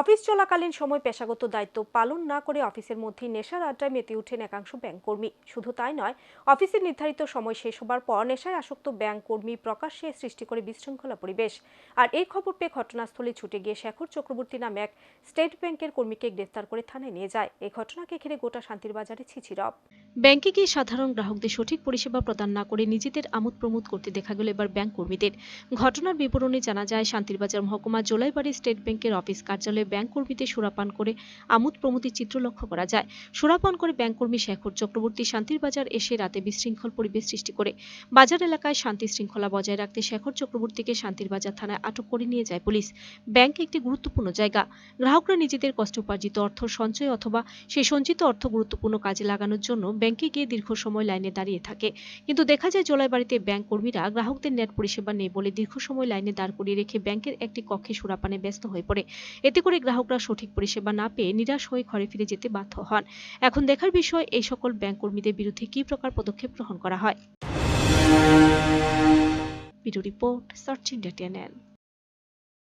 Office চলাকালীন সময় পেশাগত দায়িত্ব পালন না করে অফিসের মধ্যেই নেশার আড্ডায় মেতে উঠেন একাংশ ব্যাংক কর্মী। শুধু তাই নয়, অফিসের নির্ধারিত সময় শেষ হবার পর নেশায় আসক্ত ব্যাংক কর্মী প্রকাশ্যে সৃষ্টি করে বিশৃঙ্খলা পরিবেশ। আর এই খবর পেয়ে ঘটনাস্থলে ছুটে গিয়ে শেখর চক্রবর্তী নামে এক স্টেট ব্যাংকের কর্মীকে গ্রেফতার করে থানায় নিয়ে যায়। এই ঘটনাকে ঘিরে গোটা শান্তির বাজারে ছিছিরব ব্যাংকে গিয়ে সাধারণ গ্রাহকদের সঠিক পরিষেবা প্রদান না করে নিজেদের আমোদ প্রমোদ করতে দেখা গেল এবার ব্যাংক কর্মীদের। ঘটনার বিবরণে জানা যায়, শান্তিরবাজার মহকুমা জোলাইবাড়ি স্টেট ব্যাংকের অফিস কার্যালয়ে ব্যাংক কর্মীদের সুরাপান করে আমোদ প্রমোদের চিত্র লক্ষ্য করা যায়। সুরাপান করে ব্যাংক কর্মী শেখর চক্রবর্তী শান্তির বাজার এসে রাতে বিশৃঙ্খল পরিবেশ সৃষ্টি করে। বাজার এলাকায় শান্তি শৃঙ্খলা বজায় রাখতে শেখর চক্রবর্তীকে শান্তির বাজার থানায় আটক করে নিয়ে যায় পুলিশ। ব্যাংক একটি গুরুত্বপূর্ণ জায়গা। গ্রাহকরা নিজেদের কষ্ট উপার্জিত অর্থ সঞ্চয় অথবা সেই সঞ্চিত অর্থ গুরুত্বপূর্ণ কাজে লাগানোর জন্য ব্যাংকে গিয়ে দীর্ঘ সময় লাইনে দাঁড়িয়ে থাকে। কিন্তু দেখা যায় জোলাইবাড়িতে ব্যাংক কর্মীরা গ্রাহকদের নেট পরিষেবা নেই বলে দীর্ঘ সময় লাইনে দাঁড় করিয়ে রেখে ব্যাংকের একটি কক্ষে সুরাপানে ব্যস্ত হয়ে পড়ে। এতে করে গ্রাহকরা সঠিক পরিষেবা না পেয়ে নিরাশ হয়ে ঘরে ফিরে যেতে বাধ্য হন। এখন দেখার বিষয়, এই সকল ব্যাংক কর্মীদের বিরুদ্ধে কি প্রকার পদক্ষেপ গ্রহণ করা হয়? Report, search India